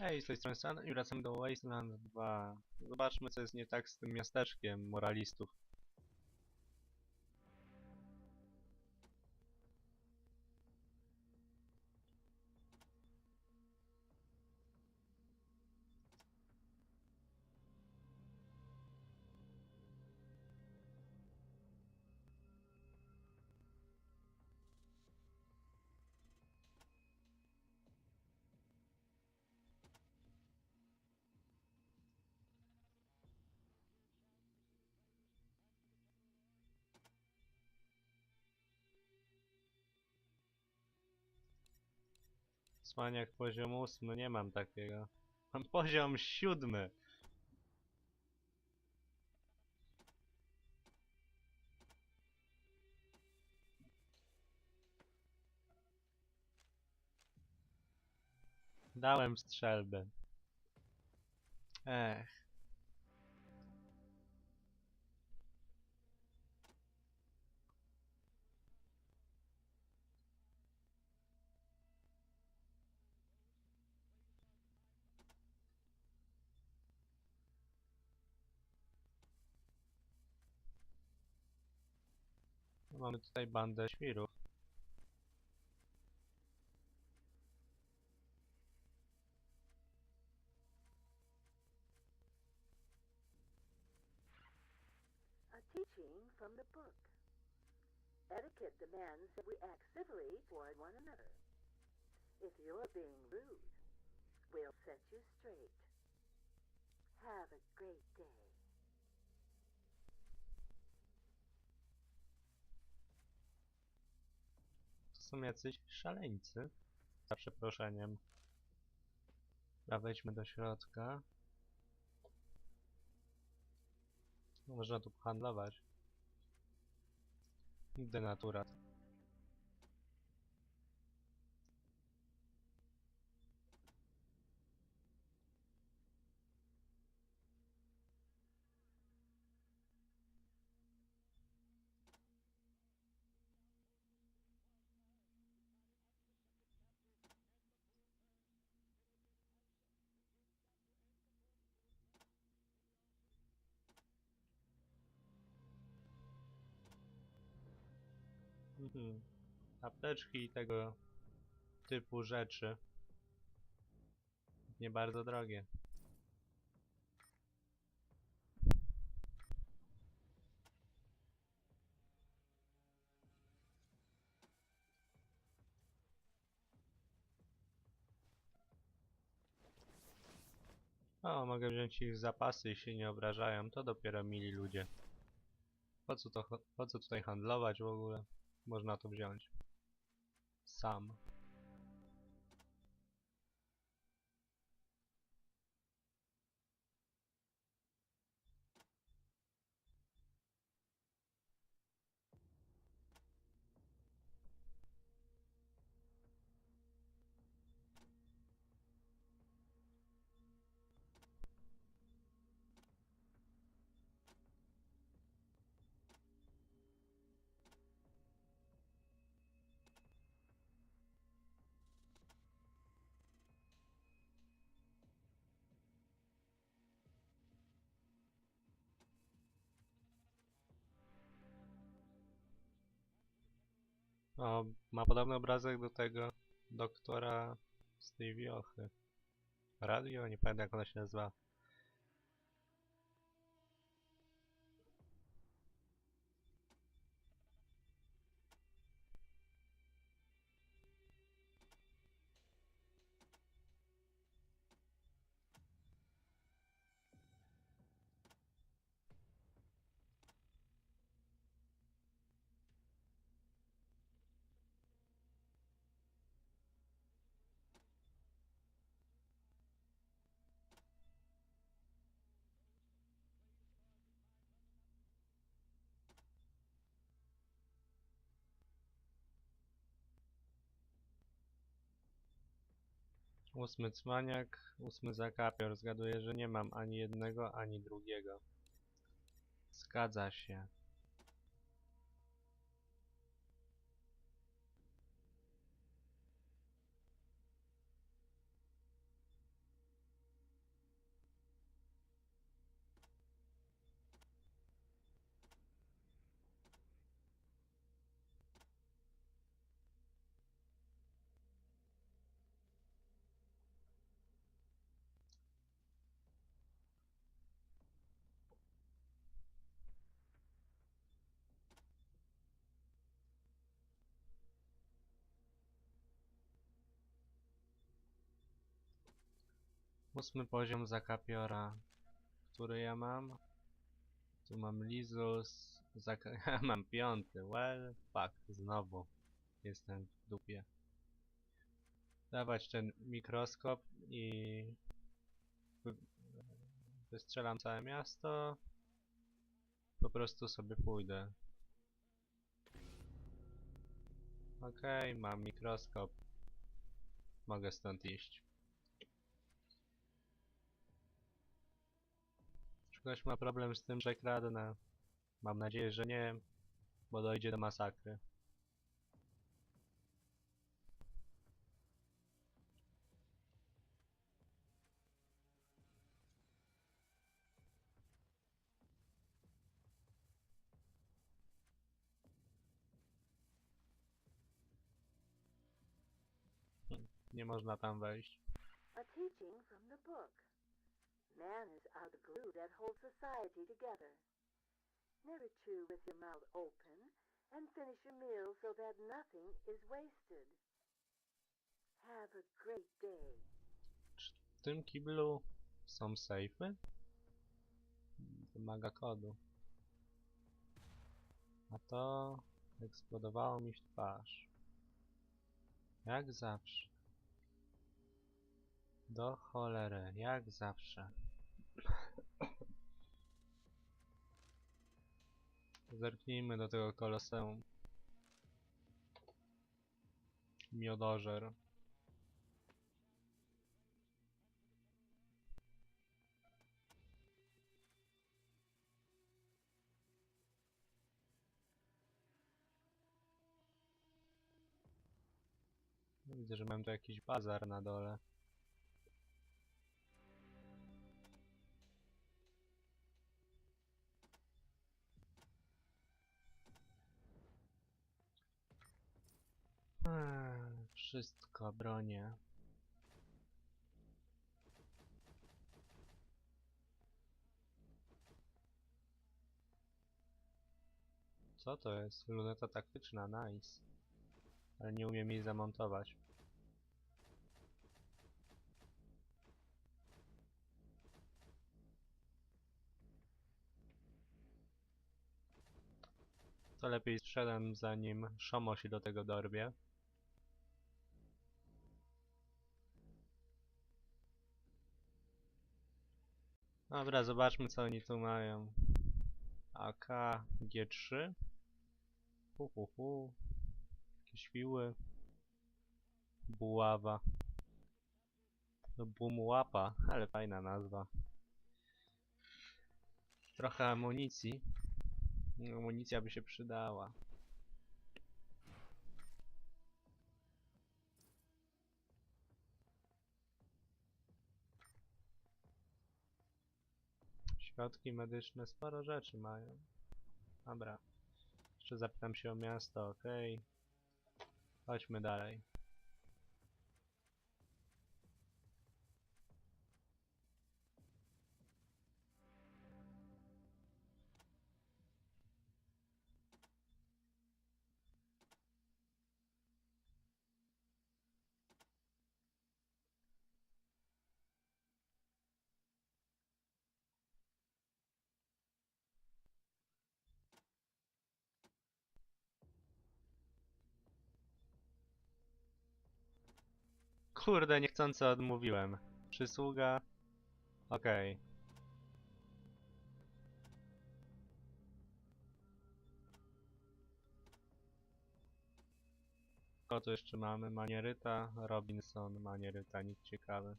Hej, z tej strony Stan i wracamy do Wasteland 2. Zobaczmy co jest nie tak z tym miasteczkiem moralistów. Cwaniak poziom ósmy, nie mam takiego. Mam poziom siódmy. Dałem strzelbę. Ech. Mamy tutaj bandę świrów. A teaching from the book. Etiquette demands that we act civilly toward one another. If you're being rude, we'll set you straight. Have a great day. Są jacyś szaleńcy. Za przeproszeniem. Dobra, wejdźmy do środka. Można tu handlować. Denaturat. Mhm. Apteczki i tego typu rzeczy. Nie bardzo drogie. O, mogę wziąć ich zapasy i się nie obrażają. To dopiero mili ludzie. Po co, to, po co tutaj handlować w ogóle? Można to wziąć. Sam. O, ma podobny obrazek do tego doktora z tej. Radio? Nie pamiętam jak ona się nazywa. Ósmy cwaniak, ósmy zakapior. Zgaduję, że nie mam ani jednego, ani drugiego. Zgadza się. Ósmy poziom zakapiora. Który ja mam? Tu mam Lizus. Zaka ja mam piąty. Well, fuck. Znowu. Jestem w dupie. Dawać ten mikroskop i... wy- Wystrzelam całe miasto. Po prostu sobie pójdę. Okej, mam mikroskop. Mogę stąd iść. Ktoś ma problem z tym, że kradnę? Mam nadzieję, że nie, bo dojdzie do masakry. Nie można tam wejść. A teaching from the book. Man is our glue that holds society together. Never chew with your mouth open, and finish your meal so that nothing is wasted. Have a great day. W tym kiblu są sejfy? Wymaga kodu. A to eksplodowało mi w twarz. Jak zawsze. Do cholery, jak zawsze. Zerknijmy do tego koloseum. Miodożer. Widzę, że mam tu jakiś bazar na dole. Eee, Wszystko bronię. Co to jest? Luneta taktyczna, nice. Ale nie umiem jej zamontować. To lepiej sprzedam zanim Szomo się do tego dorwie. Dobra, zobaczmy co oni tu mają. AK G3. Hu, hu, hu. Jakieś siły. Buława. Bumułapa, ale fajna nazwa. Trochę amunicji. Amunicja by się przydała. Środki medyczne sporo rzeczy mają. Dobra. Jeszcze zapytam się o miasto, okej. Chodźmy dalej. Kurde, niechcący odmówiłem. Przysługa. Okej. Co tu jeszcze mamy? Manieryta, Robinson, Manieryta, nic ciekawe.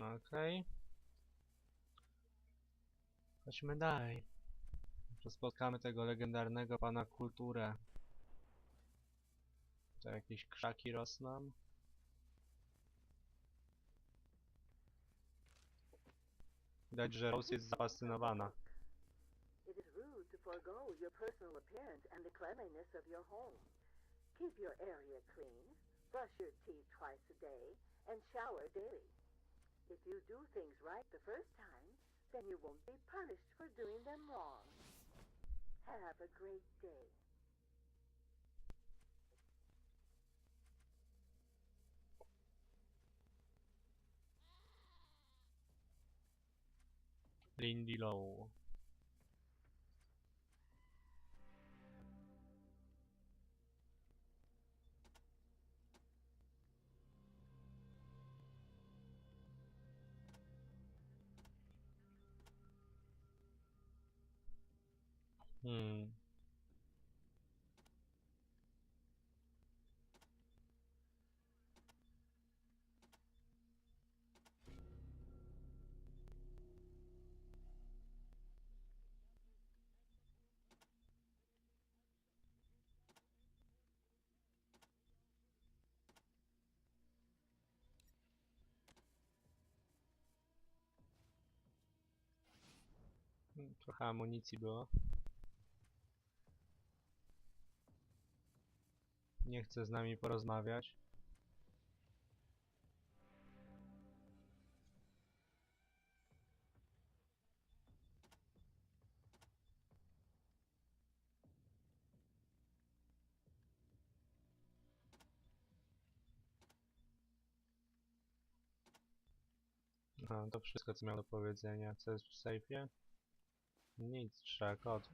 Okej. Chodźmy dalej. Może spotkamy tego legendarnego pana kulturę. To jakieś krzaki rosną? Widać, że Rose jest zafascynowana. It is rude to your personal appearance and the cleanliness of your home. Keep your area clean, brush your teeth twice a day, and shower daily. If you do things right the first time, then you won't be punished for doing them wrong. Have a great day. Lindy Low. Trochę amunicji było. Nie chce z nami porozmawiać. Aha, to wszystko co miał do powiedzenia. Co jest w sejfie? Nic, trzeba kod.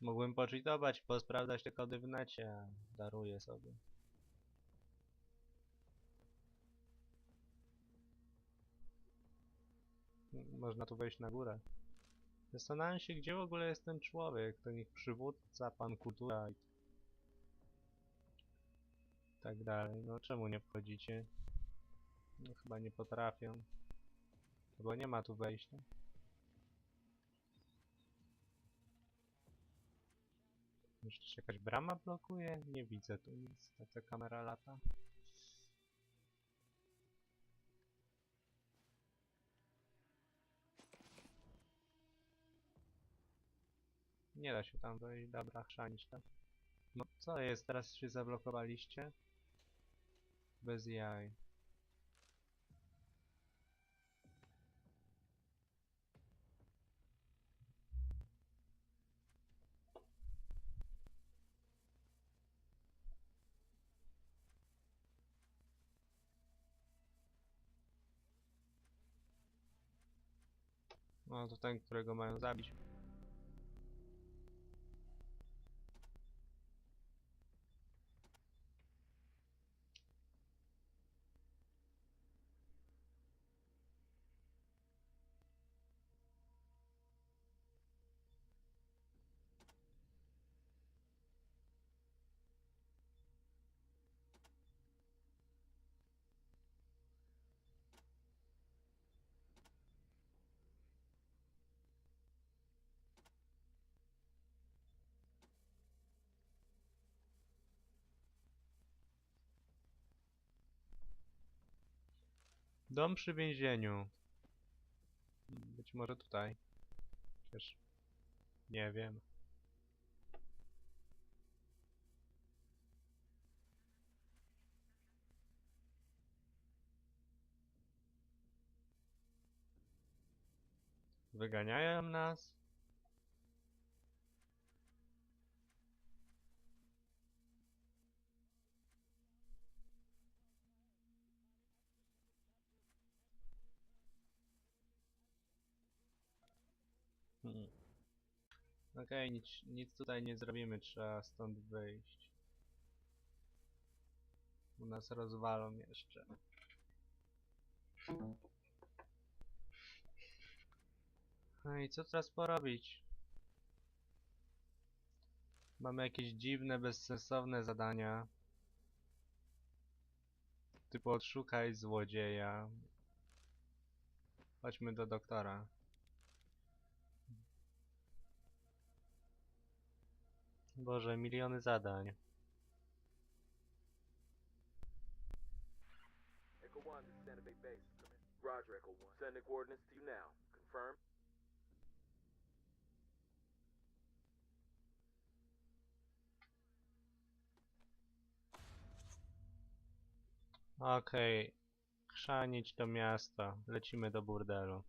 Mógłbym poczytować, posprawdzać te kody w necie, daruję sobie. Można tu wejść na górę. Zastanawiam się, gdzie w ogóle jest ten człowiek, ten ich przywódca, pan kultura i tak dalej. No czemu nie wchodzicie? No chyba nie potrafią. Bo nie ma tu wejścia. Jeszcze się jakaś brama blokuje? Nie widzę tu nic. Tak ta kamera lata. Nie da się tam wejść, dobra, chrzanić tam. No co jest, teraz się zablokowaliście? Bez jaj. To ten, którego mają zabić. Dom przy więzieniu. Być może tutaj. Chociaż... Nie wiem. Wyganiają nas? Hmm. Okej, nic, nic tutaj nie zrobimy, trzeba stąd wyjść. U nas rozwalą jeszcze. No i co teraz porobić? Mamy jakieś dziwne, bezsensowne zadania. Typu odszukaj złodzieja. Chodźmy do doktora. Boże, miliony zadań. Echo 1 to Santa Fe Base. Roger, Echo 1. Sending coordinates to you now. Confirm? Okej. Chrzanić to miasto. Lecimy do burdelu.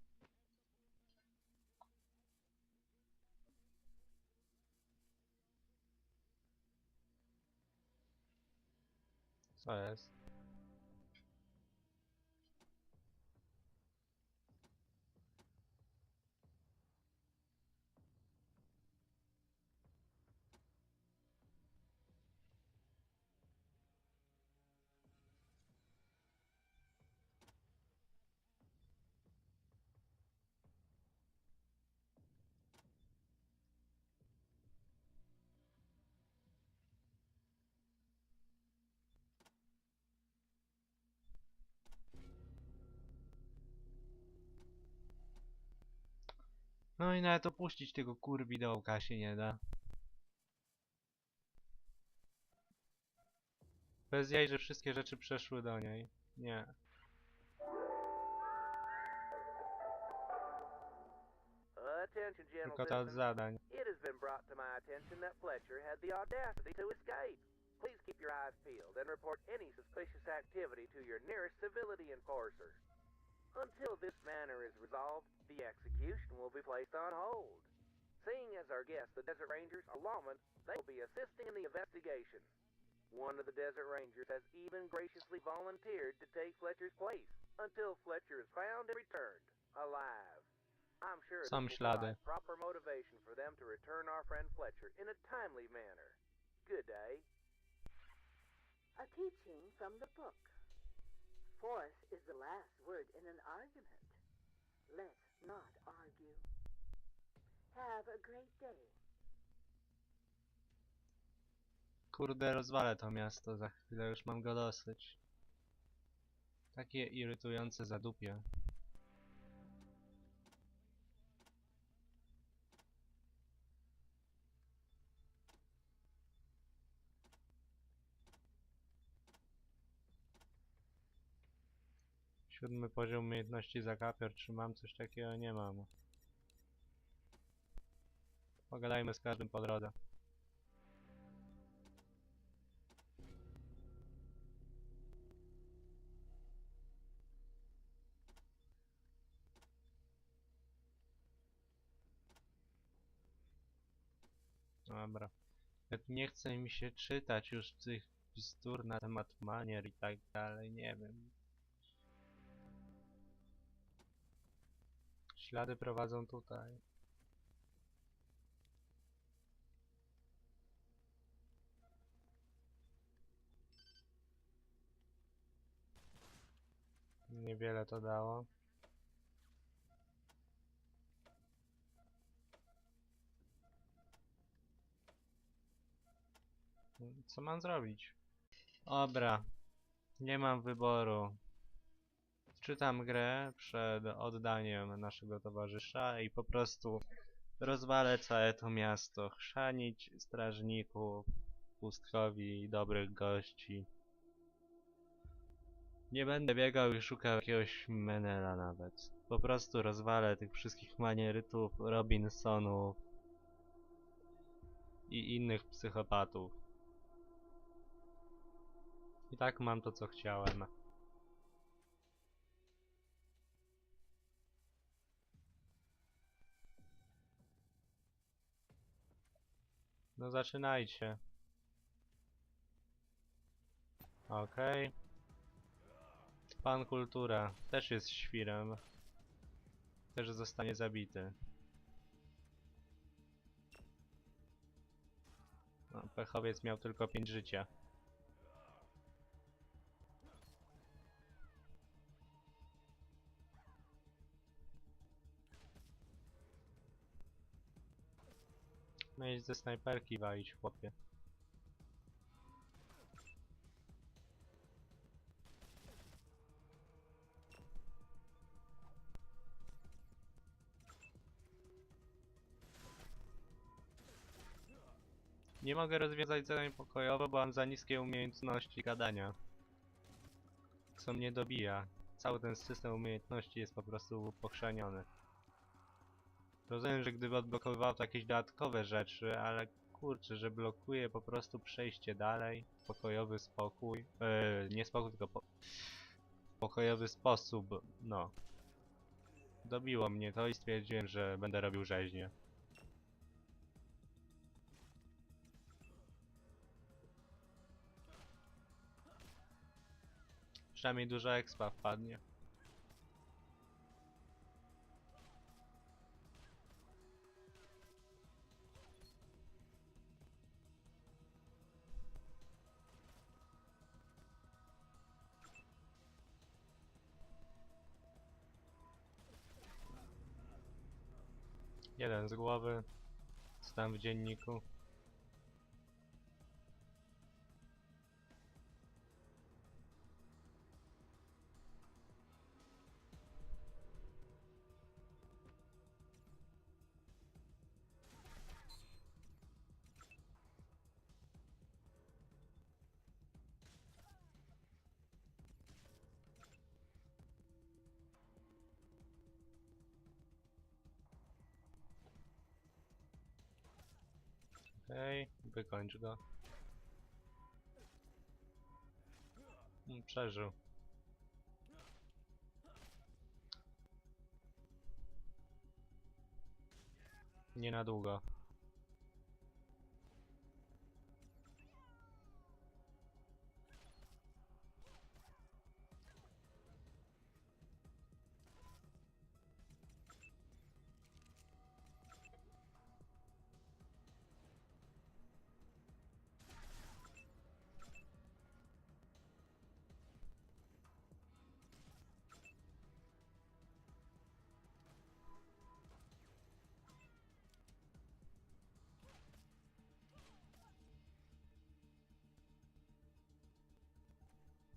Co No i nawet opuścić tego kurwidołka się nie da. Bez jaj, że wszystkie rzeczy przeszły do niej. Nie. Tylko ta od zadań. It has been brought to my attention that Fletcher had the audacity to escape. Please keep your eyes peeled and report any suspicious activity to your nearest civility enforcer. Until this matter is resolved, the execution will be placed on hold. Seeing as our guests, the Desert Rangers, are lawmen, they will be assisting in the investigation. One of the Desert Rangers has even graciously volunteered to take Fletcher's place until Fletcher is found and returned, alive. I'm sure this Są will provide eh? proper motivation for them to return our friend Fletcher in a timely manner. Good day. A teaching from the book. Force is the last word in an argument. Let's not argue. Have a great day. Kurde, rozwalę to miasto, za chwilę już mam go dosyć. Takie irytujące zadupie. Siódmy poziom umiejętności zakapier. Czy mam coś takiego? Nie mam. Pogadajmy z każdym po drodze. Dobra. Nie chce mi się czytać już tych bzdur na temat manier i tak dalej, nie wiem. Ślady prowadzą tutaj. Niewiele to dało. Co mam zrobić? Dobra. Nie mam wyboru. Czytam grę przed oddaniem naszego towarzysza i po prostu rozwalę całe to miasto. Chrzanić strażników, pustkowi dobrych gości. Nie będę biegał i szukał jakiegoś menela nawet. Po prostu rozwalę tych wszystkich manierytów, Robinsonów i innych psychopatów. I tak mam to co chciałem. No zaczynajcie. Okej. Pan Kultura też jest świrem. Też zostanie zabity. No, pechowiec miał tylko 5 życia. umieć ze snajperki walić, chłopie. Nie mogę rozwiązać zadań pokojowo, bo mam za niskie umiejętności gadania. Co mnie dobija. Cały ten system umiejętności jest po prostu pochrzaniony. Rozumiem, że gdyby odblokowywał to jakieś dodatkowe rzeczy, ale kurczę, że blokuje po prostu przejście dalej. Pokojowy spokój. Yy, nie spokój, tylko po pokojowy sposób. No. Dobiło mnie to i stwierdziłem, że będę robił rzeźnię. Przynajmniej dużo expa wpadnie. Jeden z głowy. Stan w dzienniku. Okej, wykończ go. Mm, Przeżył. Nie na długo.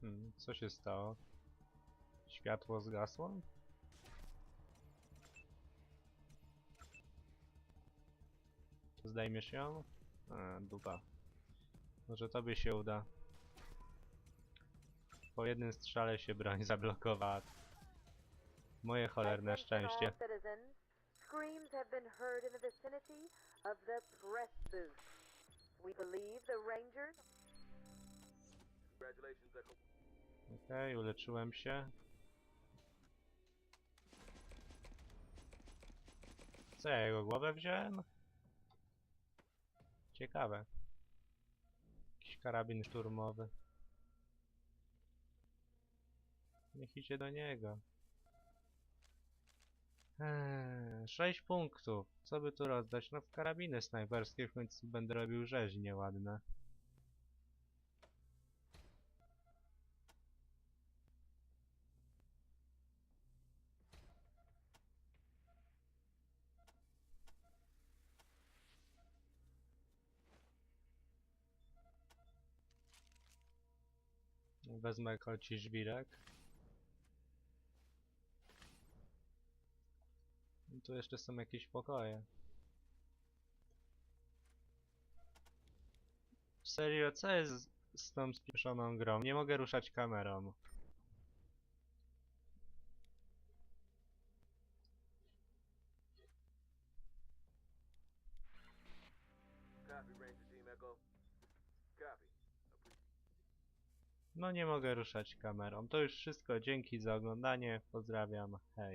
Hmm, co się stało? Światło zgasło? Zdejmiesz ją? A, dupa. Może tobie się uda. Po jednym strzale się broń zablokowała. Moje cholerne szczęście. Screams have been heard in the vicinity of the press booth. We believe the Rangers Congratulations, Echo. Okej, uleczyłem się. Co, ja jego głowę wziąłem? Ciekawe. Jakiś karabin szturmowy. Niech idzie do niego. Eee, 6 punktów. Co by tu rozdać? No w karabiny snajperskie w końcu będę robił rzeźnie ładne. Wezmę koci żwirek. I Tu jeszcze są jakieś pokoje. Serio, co jest z- tą spieszoną grą? Nie mogę ruszać kamerą. No nie mogę ruszać kamerą. To już wszystko. Dzięki za oglądanie. Pozdrawiam. Hej.